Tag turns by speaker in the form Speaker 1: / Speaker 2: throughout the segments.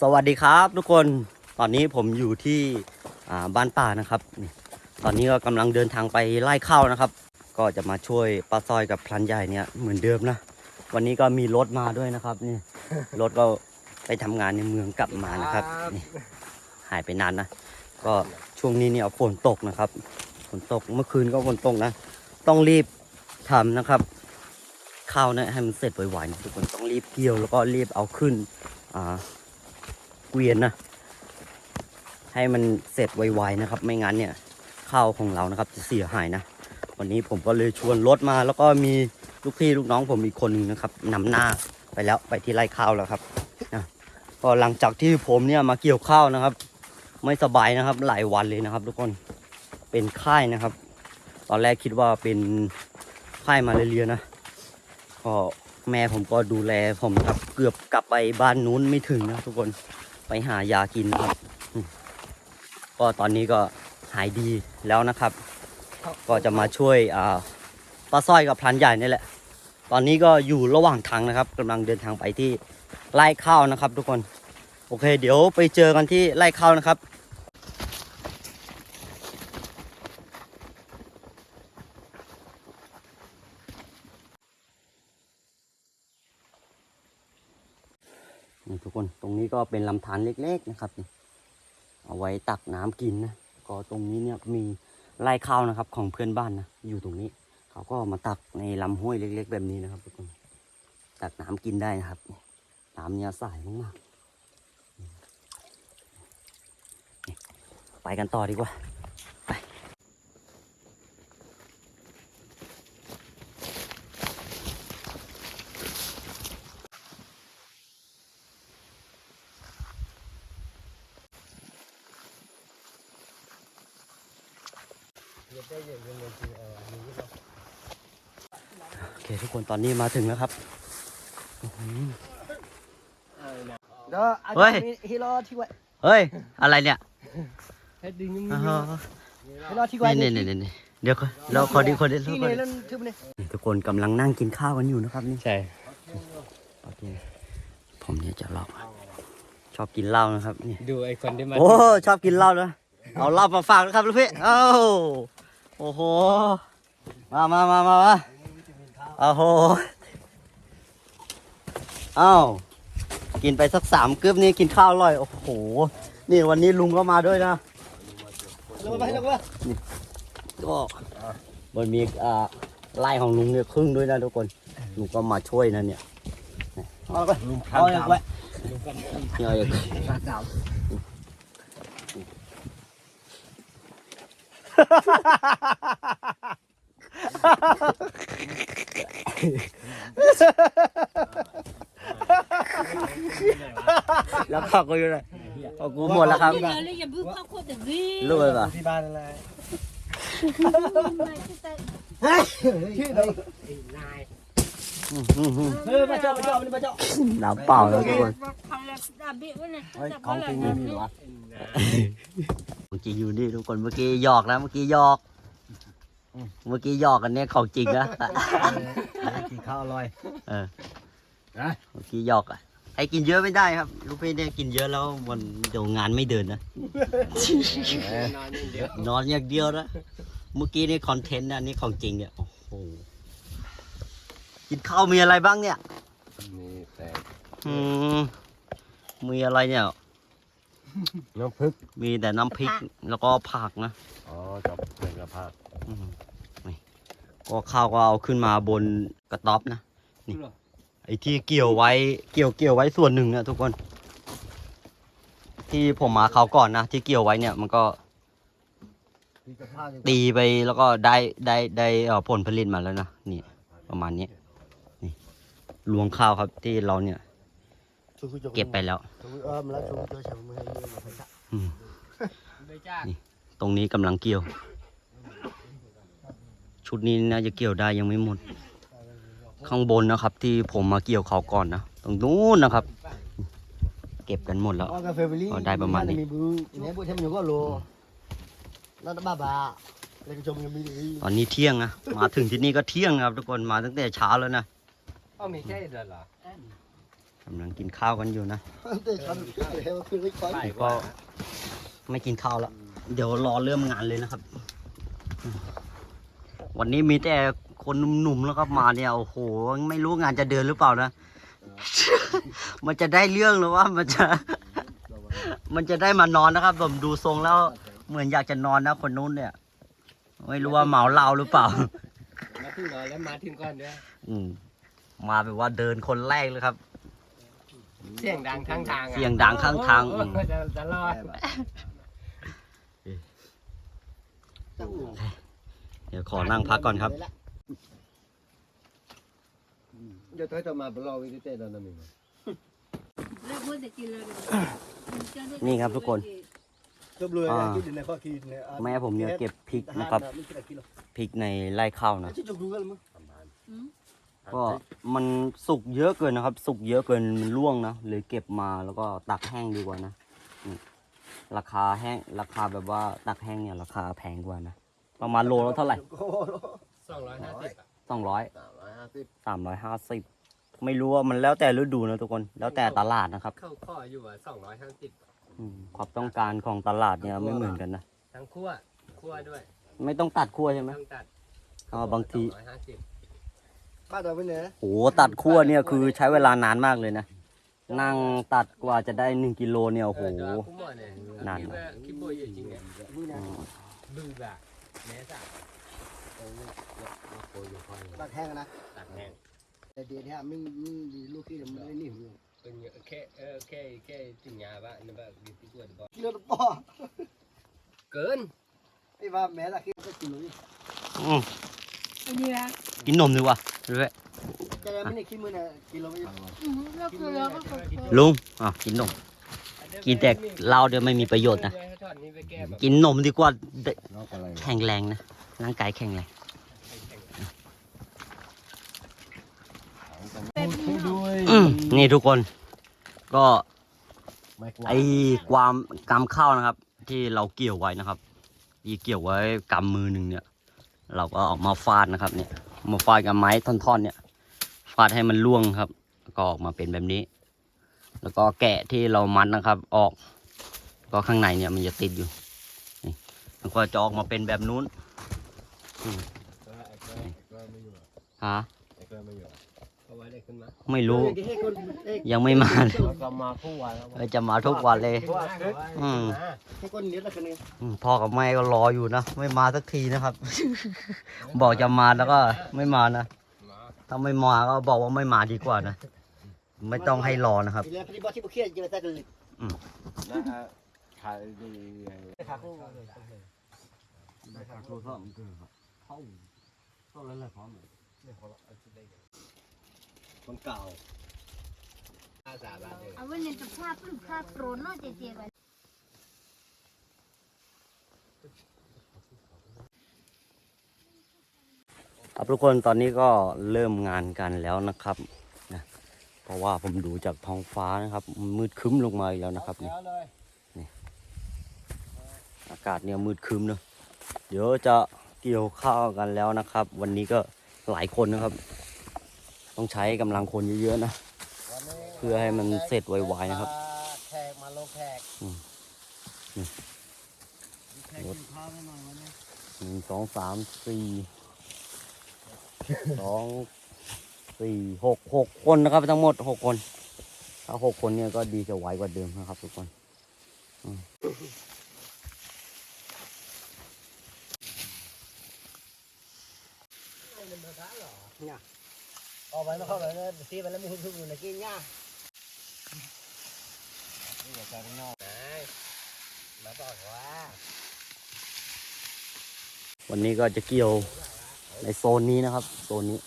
Speaker 1: สวัสดีครับทุกคนตอนนี้ผมอยู่ที่อ่าบ้านป่านะครับนี่ตอนนี้ก็กำลังเดินทางไปไล่ข้าวนะครับ ก็จะมาช่วยป้าซอยกับพลันใหญ่เนี่ยเหมือนเดิมนะ วันนี้ก็มีรถมาด้วยนะครับนี่รถก็ไปทำงานในเมืองกลับมานะครับนี่หายไปนานนะ ก็ช่วงนี้เนี่ยฝนตกนะครับฝนตกเมื่อคืนก็ฝนตกนะ ต้องรีบทำนะครับ ข้าวเนี่ยให้มันเสร็จไวๆนะทุกคนต้องรีบเกี่ยวแล้วก็รีบเอาขึ้นอ่าเกวียนนะให้มันเสร็จไวๆนะครับ ไม่งั้นเนี่ยข้าวของเรานะครับจะเสียหายนะวันนี้ผมก็เลยชวนรถมา แล้วก็มีลูกพี่ลูกน้องผมอีกคนหนึ่งนะครับนำหน้าไปแล้วไปที่ไร่ข้าวแล้วครับนะก็หลังจากที่ผมเนี่ยมาเกี่ยวข้าวนะครับ ไม่สบายนะครับหลายวันเลยนะครับ ทุกคนเป็นไข้นะครับ ตอนแรกคิดว่าเป็นไข้มาเรียนะ ก็แม่ผมก็ดูแลผมครับเกือบกลับไปบ้านนู้นไม่ถึงนะทุกคนไปหายากินครับ ก็ตอนนี้ก็หายดีแล้วนะครับ ก็จะมาช่วยอ่าป้าสร้อยกับพลันใหญ่นี่แหละ ตอนนี้ก็อยู่ระหว่างทางนะครับกำลังเดินทางไปที่ไร่ข้าวนะครับ ทุกคน โอเค เดี๋ยวไปเจอกันที่ไร่ข้าวนะครับ กคน ตรงนี้ก็เป็นลำธารเล็ก ๆนะครับเอาไว้ตักน้ำกินนะก็ตรงนี้เนี่ยมีไร่ข้าวนะครับ ของเพื่อนบ้านนะอยู่ตรงนี้ เขาก็มาตักในลำห้วยเล็ก ๆ แบบนี้นะครับทุกคนตักน้ำกินได้นะครับน้ำเนี่ยใสมากๆไปกันต่อดีกว่า ไป โอเคทุกคน ตอนนี้มาถึงแล้วครับอื้อหือ
Speaker 2: เด้ออา
Speaker 1: เฮ้ย
Speaker 2: ฮิโร่ที่ไว้
Speaker 1: เฮ้ย อะไรเนี่ย
Speaker 2: เฮ็ดดึง
Speaker 1: อ๋อ
Speaker 2: ฮิโร่ที่ไว้
Speaker 1: นี่นี่นี่นี่เดี๋ยวก่อนเราขอดีคนเดียว
Speaker 2: ที่
Speaker 1: ก่อน
Speaker 2: นี่เล่นทึบนี่
Speaker 1: นี่ทุกคนกำลังนั่งกินข้าวกันอยู่นะครับนี่
Speaker 3: ใช่
Speaker 1: โอเคผมเนี่ยจะเล่าชอบกินเหล้านะครับนี่
Speaker 3: ดูไอคนที่มา
Speaker 1: โอ้ชอบกินเหล้านะเอาเหล้ามาฝากนะครับลูกพี่เอ้าโอ้โหมามามามามาโอ้โหเอ้ากินไปสักสามกึ๊บนี่กินข้าวอร่อย โอ้โห นี่วันนี้ลุงก็มาด้วยนะ
Speaker 2: ลงไปลงไป
Speaker 1: ก็มันมีอ่าไล่ของลุงเนี่ยครึ่งด้วยนะทุกคน ลุงก็มาช่วยนะเนี่ยเอาไปเอาอย่างไปเอาอย่าง
Speaker 2: ขาดดาว
Speaker 1: แล้วข้าวก็อยู่ไหนเอากูหมดแล้วครับ
Speaker 4: Bây giờ lấy giờ bước khóc khóc được ghê
Speaker 1: รู้เลยป่ะ
Speaker 2: ที่บ้านอะไร
Speaker 4: Này, cái tay
Speaker 2: ชื่ออะไร
Speaker 1: อืมอืมอืม
Speaker 2: เออมาเจ้ามาเจ้ามาเจ้า
Speaker 1: น้ำเปล่าแล้วทุกคน
Speaker 4: Thằng là đã bị cái này
Speaker 2: เฮ้ย
Speaker 4: Đã
Speaker 2: ของ
Speaker 4: có
Speaker 2: จริง
Speaker 4: là
Speaker 2: ไม่มีวะ
Speaker 1: เมื่อกี้อยู่นี่ทุกคนเมื่อกี้หยอกนะเมื่อกี้หยอก เมื่อกี้หยอกกันเนี่ยของจริงนะ
Speaker 2: กินข้าวอร่อย
Speaker 1: เออ
Speaker 2: นะ
Speaker 1: เมื่อกี้หยอกอะให้กินเยอะไม่ได้ครับ ลูกพี่เนี่ยกินเยอะแล้วมันเดี๋ยวงานไม่เดินนะ
Speaker 3: นอนอย่างเดียวน
Speaker 1: อนอย่างเดียวนะ เมื่อกี้นี่คอนเทนต์นะนี่ของจริงเนี่ย โอ้โห กินข้าวมีอะไรบ้างเนี่ย
Speaker 3: มีแต่
Speaker 1: อืมมีอะไรเนี่ย
Speaker 3: น้ำพึก
Speaker 1: มีแต่น้ำพริกแล้วก็ผักนะ
Speaker 3: อ๋อกับเนื้อกระเพาะ
Speaker 1: อืมนี่ก็ข้าวก็เอาขึ้นมาบนกระต๊อบนะ นี่ ไอ้ที่เกี่ยวไว้เกี่ยวเกี่ยวไว้ส่วนหนึ่งนะทุกคน ที่ผมมาเขาวก่อนนะที่เกี่ยวไว้เนี่ยมันก็
Speaker 2: มีกระเพรา
Speaker 1: ตีไปแล้วก็ได้ได้ได้เอ่อผลผลิตมาแล้วนะนี่ ประมาณนี้ นี่รวงข้าวครับที่เราเนี่ย เก็บไปแล้ว
Speaker 2: เออมาแล้วชมตัวฉันมือให้มาใส่
Speaker 1: อืม
Speaker 3: ไม่จ้า
Speaker 1: ตรงนี้กำลังเกี่ยว ชุดนี้น่าจะเกี่ยวได้ยังไม่หมด ข้างบนนะครับ ที่ผมมาเกี่ยวเขาก่อนนะ ตรงนู้นนะครับ เก็บกันหมดแล้ว
Speaker 2: อ๋อกาแฟเบอร์รี่
Speaker 1: อ๋อได้ประมาณนี้
Speaker 2: มีบูเนี่ยบูเทมอยู่ก็โลแล้วบ้าบ้าแล้วก็ชมยังมีดี
Speaker 1: ตอนนี้เที่ยงนะมาถึงที่นี่ก็เที่ยงนะครับทุกคนมาตั้งแต่เช้าแล้วนะ
Speaker 5: อ้าวมีแค่เดือนเหรอกำ
Speaker 1: ลังกินข้าวกันอยู่นะ
Speaker 3: แต่ฉันเห็นว่าคือไม่ค่อย
Speaker 5: ใช่
Speaker 1: ก็ไม่กินข้าวแล้ว เดี๋ยวรอเริ่มงานเลยนะครับ วันนี้มีแต่คนหนุ่มๆแล้วก็มาเนี่ยโอ้โหไม่รู้งานจะเดินหรือเปล่านะ มันจะได้เรื่องหรือว่ามันจะ มันจะได้มานอนนะครับ ผมดูทรงแล้ว เหมือนอยากจะนอนนะคนนู้นเนี่ย ไม่รู้ว่าเมาเหล้าหรือเปล่า
Speaker 5: มาถึงนอนแล้วมาถึงก่อนเนี่ย
Speaker 1: อืมมาแบบว่าเดินคนแรกเลยครับ
Speaker 5: เสียงดังข้างทางอะ
Speaker 1: เสียงดังข้างทาง
Speaker 5: เอ
Speaker 1: อื
Speaker 5: อ
Speaker 1: ม
Speaker 5: จะจะรอด
Speaker 1: เดี๋ยวขอนั่งพักก่อนครับ
Speaker 5: เดี๋ยวเธอจะมาบล็อกวิดีโอตอนนั้นมั้ย
Speaker 4: แล้วพูดแต่กินเลย
Speaker 1: นี่ครับทุกคน
Speaker 3: ก็เบลอกินในข้อคิดเนี่ย
Speaker 1: แม่ผมเนี่ยเก็บพริกนะครับ
Speaker 3: ไม่ใช่กิโล
Speaker 1: พริกในไร่ข้าวนะ
Speaker 3: ที่จุกดูกันมั้ง
Speaker 1: ก็มันสุกเยอะเกินนะครับ สุกเยอะเกินมันร่วงนะเลยเก็บมาแล้วก็ตักแห้งดีกว่านะนี่ ราคาแห้งราคาแบบว่าตักแห้งเนี่ยราคาแพงกว่านะ ประมาณโลละเท่าไหร่
Speaker 5: สองร้อยห้าสิบอะ
Speaker 1: สองร้อย
Speaker 3: สามร้อยห้าสิบ
Speaker 1: สามร้อยห้าสิบไม่รู้ว่ามันแล้วแต่ฤดูนะทุกคน แล้วแต่ตลาดนะครับ
Speaker 5: เข้าข้ออยู่อะสองร้อยห้าสิบ
Speaker 1: อืมความต้องการของตลาดเนี่ยไม่เหมือนกันนะ
Speaker 5: ทั้งคั่วคั่วด้วย
Speaker 1: ไม่ต้องตัดขั้วใช่ไหม
Speaker 5: ต้องตัด
Speaker 1: อ๋อบางที
Speaker 5: สอร้อยห้าสิบ
Speaker 3: บ้านเราเป็นไง
Speaker 1: โอ้โหตัดขั้วเนี่ยคือใช้เวลานานมากเลยนะ นั่งตัดกว่าจะได้หนึ่งกิโลเนี่ยโอ้โห
Speaker 5: เออเดี๋ยวคุ้มหมดเนี่ย
Speaker 1: นาน
Speaker 5: คิดว่าคิดว่าเยอะจริงเนี่ย
Speaker 3: มือนะ
Speaker 5: บึ้งแบบแม่สัก
Speaker 3: ตักแห้งนะ
Speaker 5: ตัดแห้ง
Speaker 3: แต่เดี๋ยวนี้มึงมึงลูกที่มันไม่นิ่ม
Speaker 5: เป็นเยอะแค่เออแค่แค่ถึงยาบ้านี่แบบดีที่สุดบอก
Speaker 3: กิโลละป้อ
Speaker 5: เกิน
Speaker 3: ไอ้ว่าแม่ละคิดก็กิโลนี่
Speaker 1: อืม
Speaker 4: อันนี้ละ
Speaker 1: กินนมดีกว่าด้วย
Speaker 3: ลุ
Speaker 1: งอะกินนม กินแต่เหล้าเดี๋ยวไม่มีประโยชน์นะ กินนมดีกว่า แข็งแรงนะ ร่างกายแข็งแรง
Speaker 4: เป็น
Speaker 5: ด้วย
Speaker 1: อืมนี่ทุกคน ก็
Speaker 5: ไอ้
Speaker 1: ความกำข้าวนะครับ ที่เราเกี่ยวไว้นะครับที่เกี่ยวไว้กำมือหนึ่งเนี่ย เราก็ออกมาฟาดนะครับเนี่ยมาฟาดกับไม้ท่อนๆเนี่ย ดให้มันร่วงครับก็ออกมาเป็นแบบนี้ แล้วก็แกะที่เรามัดนะครับ ออก ก็ข้างในเนี่ยมันจะติดอยู่นี่มันก็จะออกมาเป็นแบบนู้น
Speaker 5: ไอ้เกลือไอ้เกลือไม่อยู่อะ
Speaker 1: ฮะ
Speaker 5: ไอ้เกลือไม่อยู่อะเพราะว่าได้ขึ้นมา
Speaker 1: ไม่รู้
Speaker 3: ให้คนเอ้
Speaker 1: ยังไม่มาเลย
Speaker 5: แล้วก็มาคู่วันแล้ว
Speaker 1: เออจะมาทุกวันเลยอืม
Speaker 3: ให้คนเนี้ยละกันเนี่ย
Speaker 1: อืมพ่อกับแม่ก็รออยู่นะ ไม่มาสักทีนะครับ บอกจะมาแล้วก็ไม่มานะ
Speaker 5: มา
Speaker 1: ถ้าไม่มาก็บอกว่าไม่มาดีกว่านะ ไม่ต้องให้รอนะครับ
Speaker 3: ทีแรกปฏิบัติที่บุเครียดเจอแต่กันเลย
Speaker 5: นะฮะขายดี
Speaker 3: ขาคู่
Speaker 5: ได้ค่าโทรศัพท์มันคือเข้าเข้าแล้วแหละพร้อมเลยคนเก่าห้าสามบาทเลย
Speaker 4: เอาไว้ในสภาพรูปภาพโปรโน่เจ๊ๆกัน
Speaker 1: ครับทุกคนตอนนี้ก็เริ่มงานกันแล้วนะครับนะเพราะว่าผมดูจากท้องฟ้านะครับ มืดครึ้มลงมาอีกแล้วนะครับนี่อากาศเนี่ยมืดครึ้มเนอะเดี๋ยวจะเกี่ยวข้าวกันแล้วนะครับ วันนี้ก็หลายคนนะครับ ต้องใช้กำลังคนเยอะๆนะ เพื่อให้มันเสร็จไวๆนะครับ
Speaker 3: แขกมาลงแขก
Speaker 1: อืมอืม
Speaker 3: แขกกินข้าวให้หน่อยวันนี้
Speaker 1: หนึ่งสองสามสี่ สองสี่หกหกคนนะครับทั้งหมดหกคน ถ้าหกคนเนี่ยก็ดีจะไวกว่าเดิมนะครับ ทุกคนอ
Speaker 3: ออกไปมาเข้าไปเลยซีไปแล้วมีหุ่นหุ่นอยู่ในกินง่า
Speaker 5: มาบอกว่า
Speaker 1: วันนี้ก็จะเกี่ยว ในโซนนี้นะครับ โซนนี้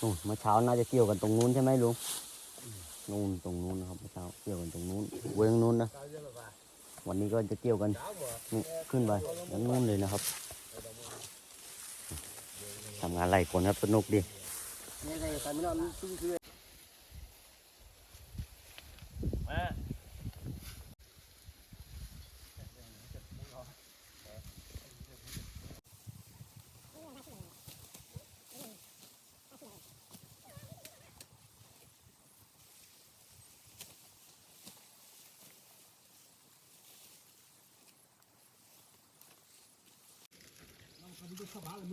Speaker 1: นู่นเมื่อเช้าน่าจะเกี่ยวกันตรงนู้นใช่ไหมลุงนู่นตรงนู้นนะครับเมื่อเช้าเกี่ยวกันตรงนู้นเวงนู้นนะวันนี้ก็จะเกี่ยวกันนี่ขึ้นไปนั่นนู่นเลยนะครับทำงานหลายคนครับสนุกดี
Speaker 3: เ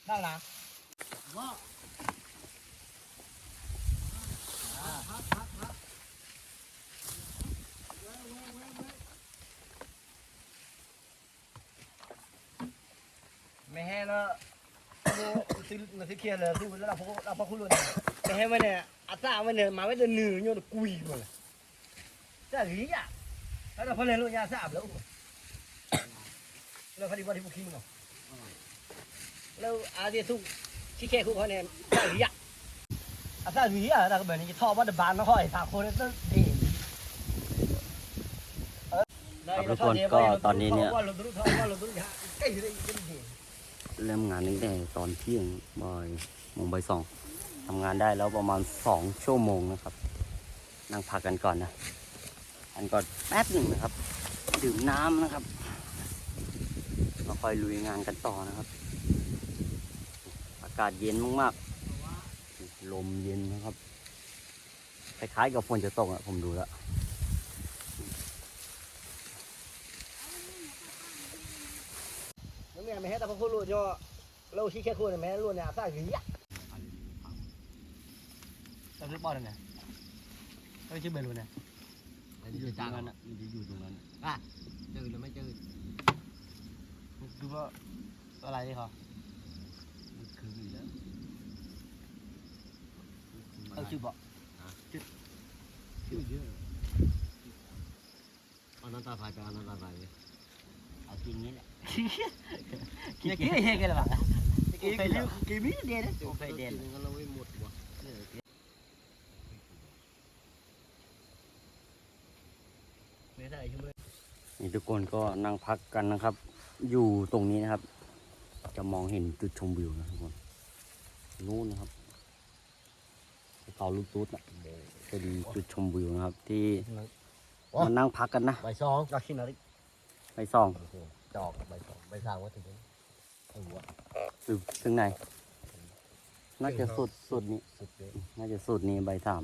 Speaker 3: ได้
Speaker 2: ละ
Speaker 3: ไม่ให้แล้วซื้อมาซื้อเคียร์เลยซื้อแล้วเราพกเราพกคุณลุนไม่ให้มันเนี่ยอาซ่ามันเนี่ยมาไว้เดินหนือโยนกุยมดเลยแต่หรืออะแล้วเราพอเลยลุยาซ่าแล้วแล้วพอดีว่าที่พวกคิงเนาะ แล้วอาเดียสู้ที่แค่คู่เขาเนี่ยแต่หรืออะอาซ่าหรืออะเราก็แบบนี้ท่อวัดบานมาห้อยสามคนต้องดี
Speaker 1: ครับทุกคนก็ตอนนี้เนี่ย
Speaker 3: ว่าเราต้องว่าเราต้องใกล้จะได้ยินดี
Speaker 1: เริ่มงานตั้งแต่ตอนเที่ยงบ่ายโมงบ่ายสองทำงานได้แล้วประมาณสองชั่วโมงนะครับ นั่งพักกันก่อนนะอันก่อนแป๊บหนึ่งนะครับ ดื่มน้ำนะครับแล้วค่อยลุยงานกันต่อนะครับอากาศเย็นมากๆ ลมเย็นนะครับ คล้ายๆกับฝนจะตกอะผมดูแล้ว
Speaker 3: nó mẹ mẹ ta không có luôn cho lâu khi kia khuôn mẹ luôn nhà sao gì á tao thích bao này tao chưa bền luôn này
Speaker 1: อยู่ตรงนั้นอะมันจะอยู่ตรงนั้นอะ
Speaker 2: จืดหรือไม่จืด
Speaker 3: ดูว่าอะไรนี่เขา
Speaker 1: มันคืออยู่แล้ว
Speaker 3: เอาชื่อบอก
Speaker 2: จืดเยอะอันนั้นตาไฟกับอันนั้นตาไฟ
Speaker 1: เอาจริงนี้แหละ
Speaker 3: kia kia kia kia là bạn kia kia kia biết đi đấy
Speaker 1: โอเคเด่น
Speaker 2: ก็เราไม่หมดว่ะ
Speaker 3: mẹ thầy chưa bền
Speaker 1: นี่ทุกคนก็นั่งพักกันนะครับ อยู่ตรงนี้นะครับ จะมองเห็นจุดชมวิวนะทุกคน นู้นนะครับ เขาลูกตุ๊ดนะจะดีจุดชมวิวนะครับ ที่มานั่งพักกันนะ
Speaker 2: ใบซอง
Speaker 3: ra khi nào đi
Speaker 1: ไปส่อง
Speaker 2: ดอกใบซองใบซางว่าถึงไอ้หัว
Speaker 1: ถึงถึงไหนน่าจะสุดสุดนี้
Speaker 2: สุดเลย
Speaker 1: น่าจะสุดนี้ใบสาม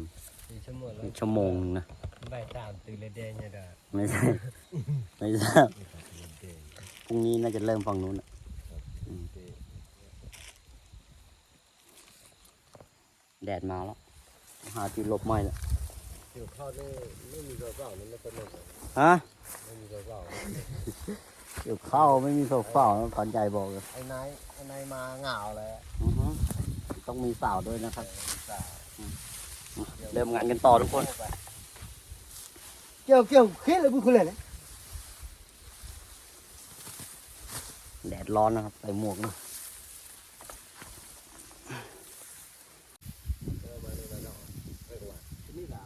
Speaker 3: thì ชั่วโมงแล้ว
Speaker 1: อีกชั่วโมงนึงนะ
Speaker 3: ใบตามตื่นเลยแดงเนี่ยด่า
Speaker 1: ไม่ใช่ไม่ใช่พรุ่งนี้น่าจะเริ่มฝั่งนู้นน่ะอืมแดดมาแล้ว หาที่หลบไม่ละ
Speaker 2: เกี่ยวข้าวนี่ไม่มีกระเป๋านี่ไม่เป็นไร
Speaker 1: ฮะ
Speaker 2: ไม่มีกระเป๋า
Speaker 1: เกี่ยวข้าวไม่มีโซฟาแล้วพันใจบอกเลย
Speaker 2: ไอ้นายไอ้นายมาเหงาเลย
Speaker 1: อือฮึต้องมีสาวด้วยนะครับ
Speaker 2: สาว
Speaker 1: เริ่มงานกันต่อทุกคน
Speaker 3: kiểu kiểu khét là vui khôn này
Speaker 1: แดดร้อนนะครับใส่หมวกนะ
Speaker 2: นี่แหละ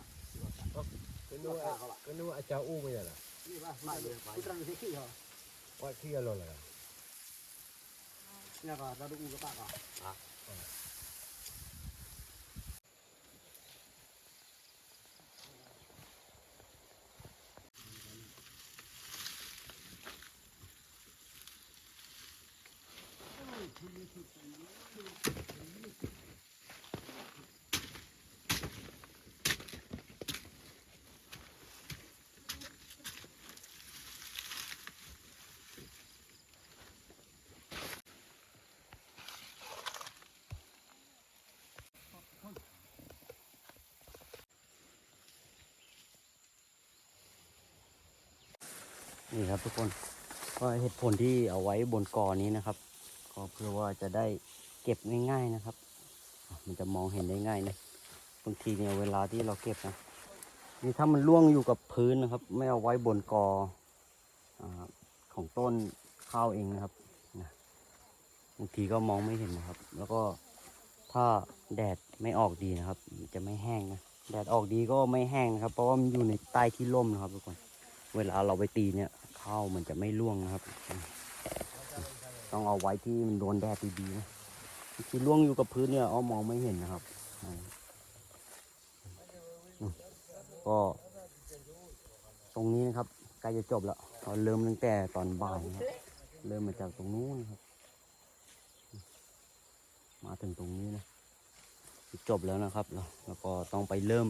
Speaker 2: เป็นด้ วยเป็น
Speaker 3: นู่อาจารย์อู้ไม่ใช่เหรอ
Speaker 2: นี่ป่ะไม่เลยกูตรังที่ขี้เหรอ
Speaker 3: ว่าที่อะไรเหรอ
Speaker 2: เนี่ยก็เราดูกับปากอะ
Speaker 1: นี่ครับทุกคนก็เหตุผลที่เอาไว้บนกอนี้นะครับ ก็เพื่อว่าจะได้เก็บง่าย ๆนะครับ มันจะมองเห็นได้ง่ายนะบางทีเนี่ยเวลาที่เราเก็บนะนี่ถ้ามันล่วงอยู่กับพื้นนะครับ ไม่เอาไว้บนกออของต้นข้าวเองนะครับนะบางทีก็มองไม่เห็นนะครับ แล้วก็ถ้าแดดไม่ออกดีนะครับ จะไม่แห้งนะแดดออกดีก็ไม่แห้งนะครับ เพราะว่ามันอยู่ในใต้ที่ร่มนะครับทุกคน เวลาเราไปตีเนี่ย ข้าวมันจะไม่ร่วงนะครับ ต้องเอาไว้ที่มันโดนแดดดีๆนะที่ร่วงอยู่กับพื้นเนี่ยอ้อมองไม่เห็นนะครับ ก็ตรงนี้นะครับใกล้จะจบแล้วเราเริ่มตั้งแต่ตอนบ่ายนะครับเริ่มมาจากตรงนู้นครับ มาถึงตรงนี้นะจบแล้วนะครับแล้วก็ต้องไปเริ่ม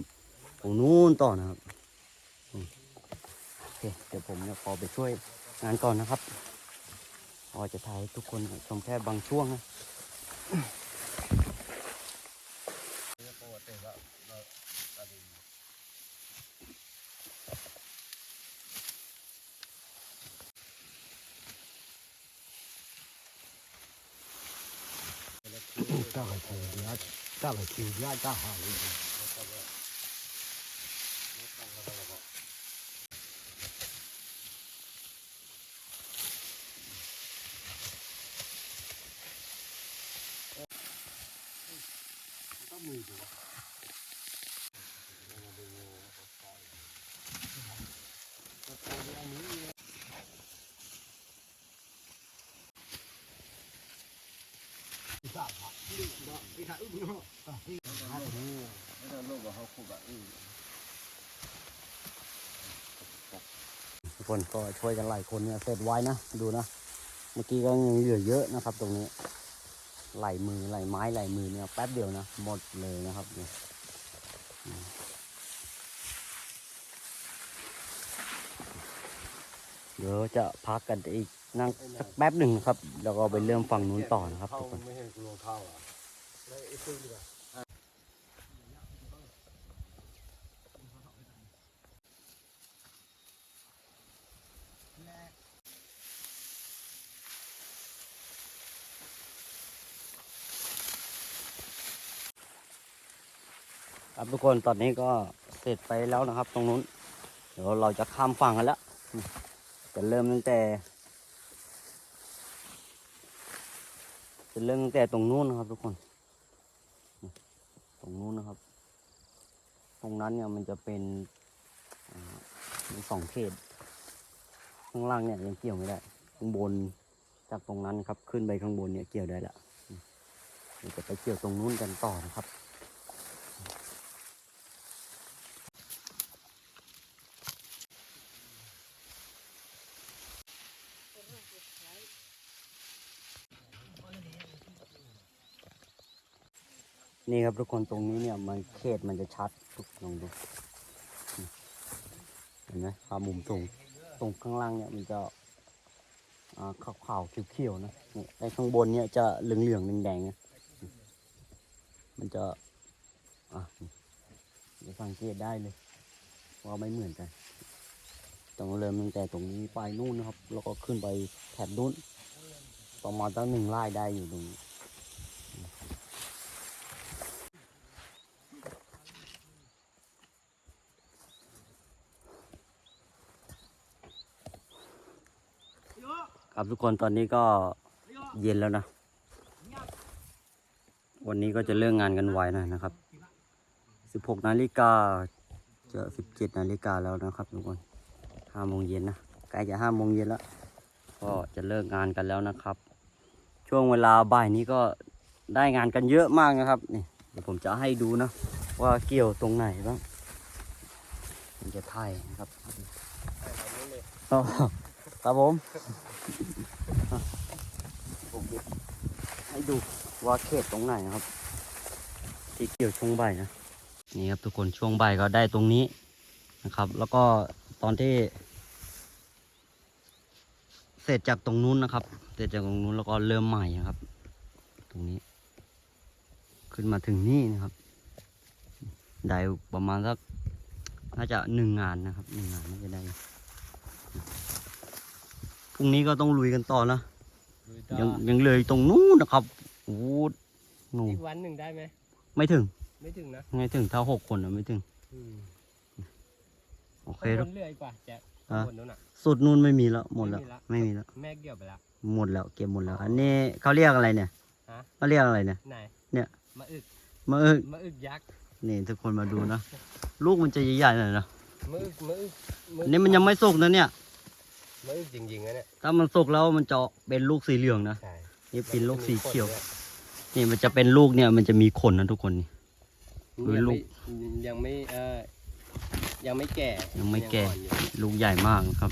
Speaker 1: ตรงนู้นต่อนะครับ เคเดี๋ยวผมเนี่ยขอไปช่วยงานก่อนนะครับพอจะถ่ายให้ทุกคนชมแค่บางช่วงนะ
Speaker 2: 大概听人家，大概听人家干
Speaker 1: ทุกคนก็ช่วยกันหลายคนเนี่ยเสร็จไวนะดูนะ เมื่อกี้ก็ยังเหลือเยอะนะครับ ตรงนี้ไหลมือไหลไม้ไหลมือเนี่ยแป๊บเดียวนะหมดเลยนะครับเนี่ยเดี๋ยวจะพักกันอีก นั่งสักแป๊บหนึ่งครับ แล้วก็ไปเริ่มฝั่งนู้นต่อนะครับทุกคน
Speaker 3: ไม่เห็นรองเท้าอะแล้วไอ้ซื้อดีกว่า
Speaker 1: ครับทุกคนตอนนี้ก็เสร็จไปแล้วนะครับ ตรงนู้น เดี๋ยวเราจะข้ามฝั่งกันแล้วจะเริ่มตั้งแต่ จะเริ่มตั้งแต่ตรงนู้นนะครับ ทุกคน ตรงนู้นนะครับ ตรงนั้นเนี่ยมันจะเป็นสองเขต ข้างล่างเนี่ยยังเกี่ยวไม่ได้ ข้างบนจากตรงนั้นครับขึ้นไปข้างบนเนี่ยเกี่ยวได้ละเดี๋ยวจะไปเกี่ยวตรงนู้นกันต่อนะครับ นี่ครับทุกคนตรงนี้เนี่ยมันเขตมันจะชัดทุกลองดูเห็นไหมพามุมตรงตรงข้างล่างเนี่ยมันจะอ่าขาวๆเขียวๆนะนี่ไอ้ข้างบนเนี่ยจะเหลืองๆแดงๆนะนี่มันจะอะจะสังเกตได้เลยว่าไม่เหมือนกันต้องเริ่มตั้งแต่ตรงนี้ไปนู่นนะครับ แล้วก็ขึ้นไปแถบนู้นประมาณตั้งหนึ่งไร่ได้อยู่ตรงนี้ ครับทุกคนตอนนี้ก็เย็นแล้วนะ วันนี้ก็จะเลิกงานกันไวหน่อยนะครับ 16นาฬิกาจะสิบเจ็ดนาฬิกาแล้วนะครับทุกคนห้าโมงเย็นนะใกล้จะห้าโมงเย็นแล้วก็จะเลิกงานกันแล้วนะครับ ช่วงเวลาบ่ายนี้ก็ได้งานกันเยอะมากนะครับนี่เดี๋ยวผมจะให้ดูนะ ว่าเกี่ยวตรงไหนบ้างผมจะถ่ายนะครับครับผม ผมให้ดูว่าเขตตรงไหนนะครับที่เกี่ยวช่วงบ่ายนะนี่ครับทุกคนช่วงบ่ายก็ได้ตรงนี้นะครับ แล้วก็ตอนที่เสร็จจากตรงนู้นนะครับ เสร็จจากตรงนู้นแล้วก็เริ่มใหม่นะครับ ตรงนี้ ขึ้นมาถึงนี่นะครับ ได้ประมาณสักน่าจะหนึ่งงานนะครับหนึ่งงานน่าจะได้ รุ่งนี้ก็ต้องลุยกันต่อนะยังยังเลยตรงนู้นนะครับโอ้โหนู่น
Speaker 3: อีกวันหนึ่งได้ไหม
Speaker 1: ไม่ถึง
Speaker 3: ไม่ถึงนะ
Speaker 1: ไม่ถึงถ้าหกคนอะไม่ถึง
Speaker 3: อืม
Speaker 1: โอเค
Speaker 3: ข้าง
Speaker 1: ทุ
Speaker 3: บ
Speaker 1: ก
Speaker 3: นเรื่อยกว่าแจ๊ค
Speaker 1: อะ
Speaker 3: ข้างบนนู้นอะ
Speaker 1: สุดนู้นไม่มีแล้วหมดแล้ว
Speaker 3: ไม่มีละ
Speaker 1: ไม่มีแล้ว
Speaker 3: แม่เกี่ยวไปแล้ว
Speaker 1: หมดแล้วเก็บหมดแล้ว อันนี้เขาเรียกอะไรเนี่ย
Speaker 3: ฮะ
Speaker 1: เขาเรียกอะไรเนี่ย
Speaker 3: ไหน
Speaker 1: เนี่ย
Speaker 3: มะอึก
Speaker 1: มะอึก
Speaker 3: มะอึกยักษ์
Speaker 1: นี่ทุกคนมาดูนะ ลูกมันจะใหญ่ๆหน่อยนะ
Speaker 3: มะอึกมะอึกมะ
Speaker 1: อั
Speaker 3: อึ
Speaker 1: น
Speaker 3: ก
Speaker 1: นี้มันยังไม่สุกนะเนี่ย
Speaker 3: มะอึกจริงๆนะเนี่ย
Speaker 1: ถ้ามันสุกแล้วมันจะเป็นลูกสีเหลืองนะ
Speaker 3: ใช่
Speaker 1: นี่เป็นลูกสีเขียว
Speaker 3: นี่
Speaker 1: นี่มันจะเป็นลูกเนี่ยมันจะมีขนนะทุกคนนี่หรือลูก
Speaker 3: ยังไม่เออยังไม่แก่
Speaker 1: ยังไม่แก่
Speaker 3: อ่อนอยู่
Speaker 1: ลูกใหญ่มากนะครับ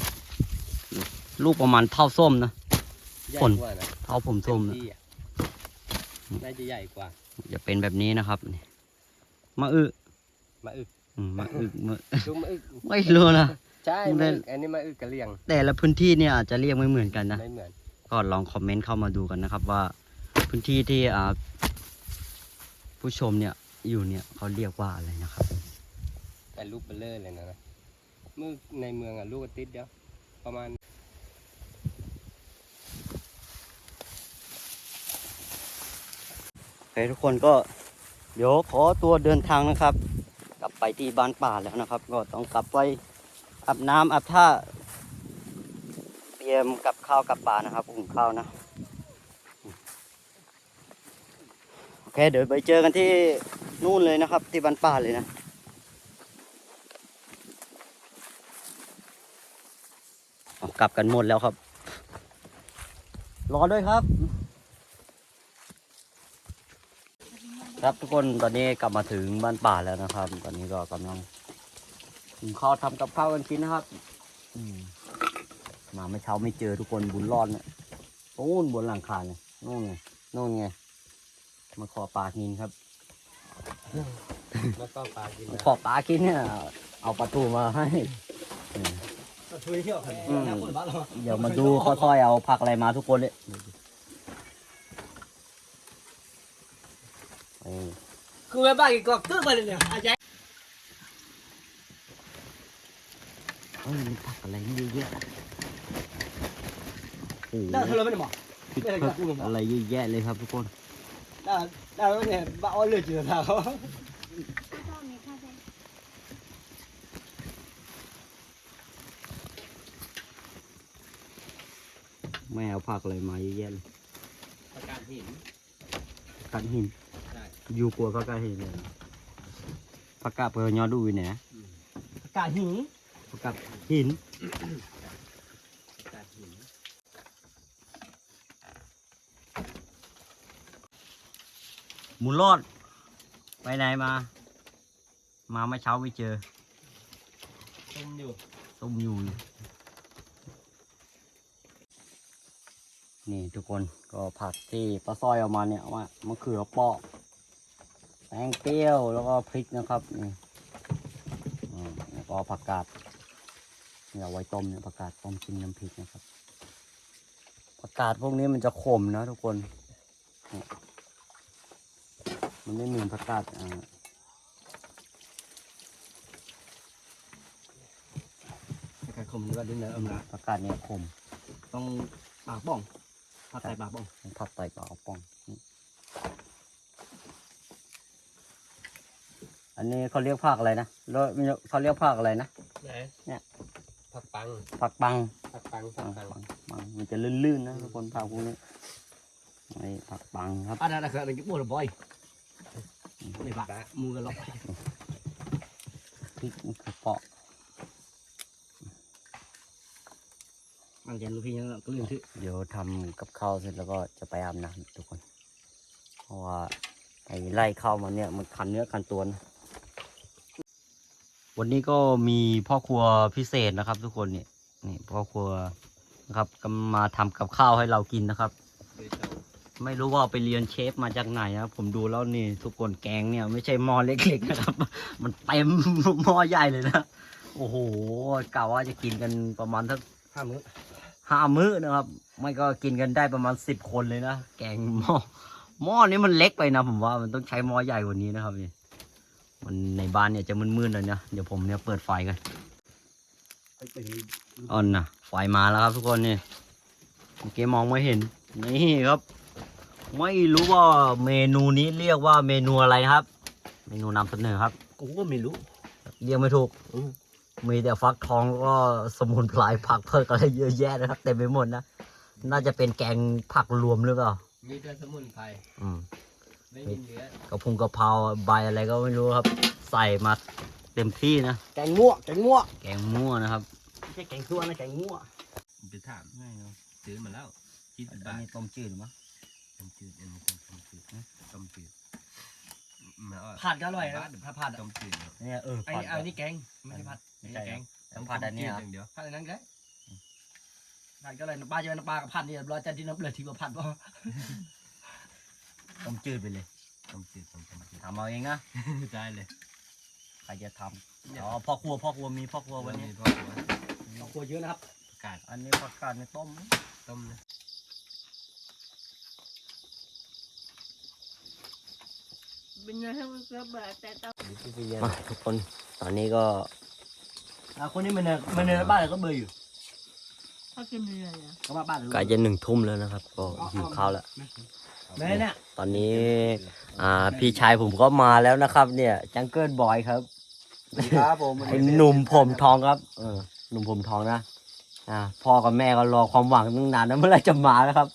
Speaker 1: ลูกประมาณเท่าส้มนะ
Speaker 3: ใหญ่
Speaker 1: ผล
Speaker 3: กว่านะ
Speaker 1: เท่าผมส้ม
Speaker 3: เต็
Speaker 1: นะ
Speaker 3: ที่อะน่าจะใหญ่กว่า
Speaker 1: จะเป็นแบบนี้นะครับนี่มะอึ
Speaker 3: มะอึก
Speaker 1: อืมมะอึมะ
Speaker 3: ดูมะอึก
Speaker 1: ไม่รู้นะ
Speaker 3: ใช่
Speaker 1: มันเป็
Speaker 3: มะ
Speaker 1: น
Speaker 3: อึกอันนี้มะอึกกะเหรี่ยง
Speaker 1: แต่ละพื้นที่เนี่ยอาจจะเรียกไม่เหมือนกันนะ
Speaker 3: ไม่เหมือน
Speaker 1: ก็ลองคอมเมนต์เข้ามาดูกันนะครับว่าพื้นที่ที่อ่าผู้ชมเนี่ยอยู่เนี่ยเขาเรียกว่าอะไรนะครับ
Speaker 3: แต่ลูกเบลเลอร์เลยนะนะเมื่อในเมืองอะลูกอาทิตย์เดียวประมาณ
Speaker 1: โอเคทุกคนก็เดี๋ยวขอตัวเดินทางนะครับ กลับไปที่บ้านป่าแล้วนะครับ ก็ต้องกลับไป อาบน้ำอาบท่า เตรียมกับข้าวกับป่านะครับหุงข้าวนะ โอเค เดี๋ยวไปเจอกันที่นู่นเลยนะครับ ที่บ้านป่าเลยนะกลับกันหมดแล้วครับ รอด้วยครับ ครับทุกคนตอนนี้กลับมาถึงบ้านป่าแล้วนะครับ ตอนนี้ก็กำลัง หุงข้าวทำกับข้าวกันกินนะครับอืมมาไม่อเช้าไม่เจอทุกคนบุญรอดเนี่ยโอ้นบนหลังคาเนี่ยนู่นไงนู่นไงมาขอปลากินครับ
Speaker 3: แล้วก็ปลากิน
Speaker 1: มาขอปลากินเนี่ยเอาปลาทูมาให้อืม
Speaker 3: ช่วยเที่ยวกัน
Speaker 1: อืมเดี๋ยวมาดูค่อยๆเอาผักอะไรมาทุกคนเลยเออ
Speaker 3: คือไปบ้านกี่กอกตึ้งไปเลยเนี่ยอาจาร ย์
Speaker 1: เฮ้ยมีผักอะไรนี่เยอะแยะโอ้โห
Speaker 3: ได้เท่าไรไม่ได้หมอ
Speaker 1: พริกผักอะไรเยอะแยะเลยครับทุกคน
Speaker 3: ได้ได้แล้วเนี่ยบ้าอ้อยเลือดจืดแล้วเขา
Speaker 4: ชอบมีข้าวใจ
Speaker 1: ไม่เอาผักอะไรมาเยอะแยะเลย
Speaker 3: ประกาศหิน
Speaker 1: ผักหิน
Speaker 3: ใช่
Speaker 1: อยู่กลัวผักกาดหินเลยผักกาดเปิดยอดดูอยู่ไหน
Speaker 3: ประกาศหิน
Speaker 1: ผักกาดหิน
Speaker 3: ประกาศหิน
Speaker 1: หมุนรอด ไปไหนมา มาเมื่อเช้าไม่เจอ
Speaker 3: ต้มอยู่
Speaker 1: ต้มอยู่ นี่ทุกคนก็ผักที่ป้าซอยเอามาเนี่ยว่ามะเขือเปาะแตงเปรี้ยวแล้วก็พริกนะครับนี่อ่าแล้วก็ผักกาด เนี่ยเอาไว้ต้มเนี่ยผักกาดต้มกินน้ำพริกนะครับผักกาดพวกนี้มันจะขมนะทุกคนเนี่ยมันไม่เหมือนผักกาดอ่า
Speaker 3: ประกาศคมนี่ว่าดิ้นเนื้ออมละ
Speaker 1: ผักกาดเนี่ยขม
Speaker 3: ต้องปากบ้องผัดใส่ปากบ้อง
Speaker 1: ต้องผัดไตกับเอาป้องนี่อันนี้เขาเรียกผักอะไรนะแล้วเขาเรียกผักอะไรนะ
Speaker 3: ไหน
Speaker 1: เนี่ย
Speaker 3: ผัก ปัง
Speaker 1: ผักปัง
Speaker 3: ผักปังผั
Speaker 1: ปั
Speaker 3: ก
Speaker 1: ง
Speaker 3: ปัง
Speaker 1: ปังปังมันจะลื่นๆนะทุกคนผักพวกนี้ไอ้ผักปังครับ
Speaker 3: อันนั้นคืออะไรกี่ปวดบ่อยนี่ปะมูกันหรอก
Speaker 1: พริกมะเขือเปาะ
Speaker 3: มันจะลูกพี่ยังก็เรื่องที่
Speaker 1: เดี๋ยวทำกับข้าวเสร็จแล้วก็จะไปอาบน้ำทุกคน เพราะว่าไอ้ไล่เข้าวมาเนี่ยมันคันเนื้อคันตัวนะ วันนี้ก็มีพ่อครัวพิเศษนะครับ ทุกคนเนี่ยนี่พ่อครัวนะครับก็มาทำกับข้าวให้เรากินนะครับ ไม่รู้ว่าไปเรียนเชฟมาจากไหนนะผมดูแล้วนี่ ทุกคนแกงเนี่ย ไม่ใช่หม้อเล็กๆนะครับ มันเต็มหม้อใหญ่เลยนะโอ้โหกะว่าจะกินกันประมาณสัก
Speaker 3: ห้ามื้อ
Speaker 1: ห้ามื้อนะครับ ไม่ก็กินกันได้ประมาณสิบคนเลยนะแกงหม้อหม้อนี้มันเล็กไปนะ ผมว่ามันต้องใช้หม้อใหญ่กว่านี้นะครับนี่ มันในบ้านเนี่ยจะมืดๆหน่อยนะเดี๋ยวผมเนี่ยเปิดไฟกัน
Speaker 3: ไปไป
Speaker 1: อ่อนนะไฟมาแล้วครับทุกคนนี่เมื่อกี้มองไม่เห็นนี่ครับ ไม่รู้ว่าเมนูนี้เรียกว่าเมนูอะไรครับ เมนูนำเสนอครับ
Speaker 3: กูก็ไม่รู้
Speaker 1: เรียกไม่ถูก
Speaker 3: อืม
Speaker 1: มีแต่ฟักทองแล้วก็สมุนไพรผักเพิกอะไรเยอะแยะนะครับเต็มไปหมดนะน่าจะเป็นแกงผักรวมหรือเปล่า
Speaker 3: มีแต่สมุนไพร
Speaker 1: อืม
Speaker 3: ไม่มีเนื้อ ก
Speaker 1: ระพุงกระเพราใบอะไรก็ไม่รู้ครับ ใส่มาเต็มที่นะ
Speaker 3: แกงมั่วแกงมั่ว
Speaker 1: แกงมั่วนะครับ
Speaker 3: ไม่ใช่แกงตัวนะแกงมั่ว
Speaker 5: ไปถามง่ายเนาะซื้อมาแล้วคิด
Speaker 1: อัน
Speaker 5: บาท
Speaker 1: นี้ต้มจืดมั้ง
Speaker 5: ต้มจืดอันนี้ต้มต้มจืดนะต้มจืดมาเอา
Speaker 3: ผัดก็อร่อยนะถ้าผัด
Speaker 5: ต้มจืดเนาะ
Speaker 1: เนี่ยเออ
Speaker 3: ไอ้
Speaker 1: ผัด
Speaker 3: อันนี้แกงไม่ใช่ผัด
Speaker 1: ไม่ใช่
Speaker 3: แกง
Speaker 1: ต้องผัดอันเนี้ย
Speaker 5: ต้มจือย่างเดียว
Speaker 3: ผัดอันนั้นก็ได้ผัดก็เลยน้ำปลาเจอน้ำปลากับผัดนี่เราจะที่น้ำเปลือกที่ว่าผัดป่ะ
Speaker 1: ต้มจืดไปเลย
Speaker 5: ต้มจืดต้มต้มจืด
Speaker 1: ทำเอาเองนะ
Speaker 5: ได้เลย
Speaker 1: ใครจะทำอ๋อพ่อครัวพ่อครัวมีพ่อครัววันนี้
Speaker 5: พ่อครัว
Speaker 3: เอาครัวเยอะนะครับ
Speaker 5: ประกาศ
Speaker 1: อันนี้ผักกาดในต้ม
Speaker 5: ต้มนะ
Speaker 4: เป็นยังไงมันก็แบบแต่ต้อง
Speaker 1: มาทุกคนตอนนี้ก็
Speaker 3: อ่าคนนี้มันเนี่ยมันเนี่ยบ้านเราก็เบื่ออยู่
Speaker 4: เขากินอะไรอะ
Speaker 3: ก็มาบ้านเรา
Speaker 1: ใกล้จะหนึ่งทุ่มแล้วนะครับ ก็หิวข้าวแล้ว
Speaker 3: แม่เนี่ย
Speaker 1: ตอนนี้ อ่า พี่ชายผมก็มาแล้วนะครับ เนี่ย จังเกิลบอยครับ
Speaker 2: ครับผม
Speaker 1: ไอ้หนุ่มผมทองครับ เออหนุ่มผมทองนะอ่าพ่อกับแม่ก็รอความหวังตั้งนานนะเมื่อไหรจะมาแล้วครับ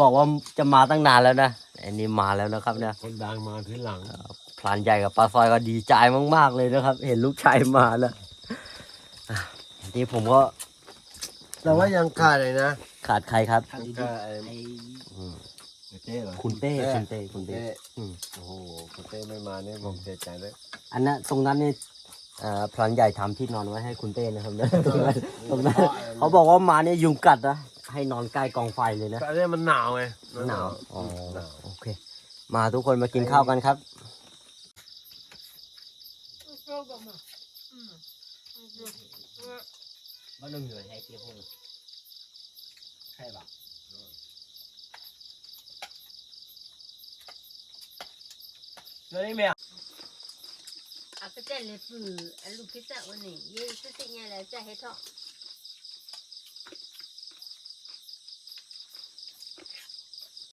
Speaker 1: บอกว่าจะมาตั้งนานแล้วนะอันนี้มาแล้วนะครับเนี่ย
Speaker 5: คนดังมาทีหลัง
Speaker 1: พลานใหญ่กับปลาซอยก็ดีใจมาก ๆ เลยนะครับ เห็นลูกชายมาแล้วอะนี่ผมก็
Speaker 2: แต่ว่ายังขาดเลยนะ
Speaker 1: ขาดใครครับ
Speaker 3: ผัด
Speaker 2: ยัง
Speaker 3: ดี
Speaker 2: ขาดไอ้
Speaker 3: ๆไอ้
Speaker 1: อืม
Speaker 2: เต้เหรอ
Speaker 1: คุณเต้
Speaker 2: เต้
Speaker 1: คุณเต้คุณเต้
Speaker 2: เต้
Speaker 1: อืม
Speaker 2: โอ้โหคุณเต้ไม่มาเนี่ยผมเสียใจเลย
Speaker 1: อันนั้นตรงนั้นนี่อ่าพลานใหญ่ทำที่นอนไว้ให้คุณเต้นะครับนะตรงนั้นตรงนั้นเขาบอกว่ามาเนี่ยยุงกัดนะให้นอนใกล้กองไฟเลยนะ
Speaker 2: แต่เนี่ยมันหนาวไง
Speaker 1: หนาวอ๋อ
Speaker 2: หนาว
Speaker 1: โอเค มาทุกคนมากินข้าวกันครับ
Speaker 3: มันนึ่งอยู่ให้เทียบพวกใช่ปะ แล้วนี่แม่
Speaker 4: อะก็จะเลยปืออั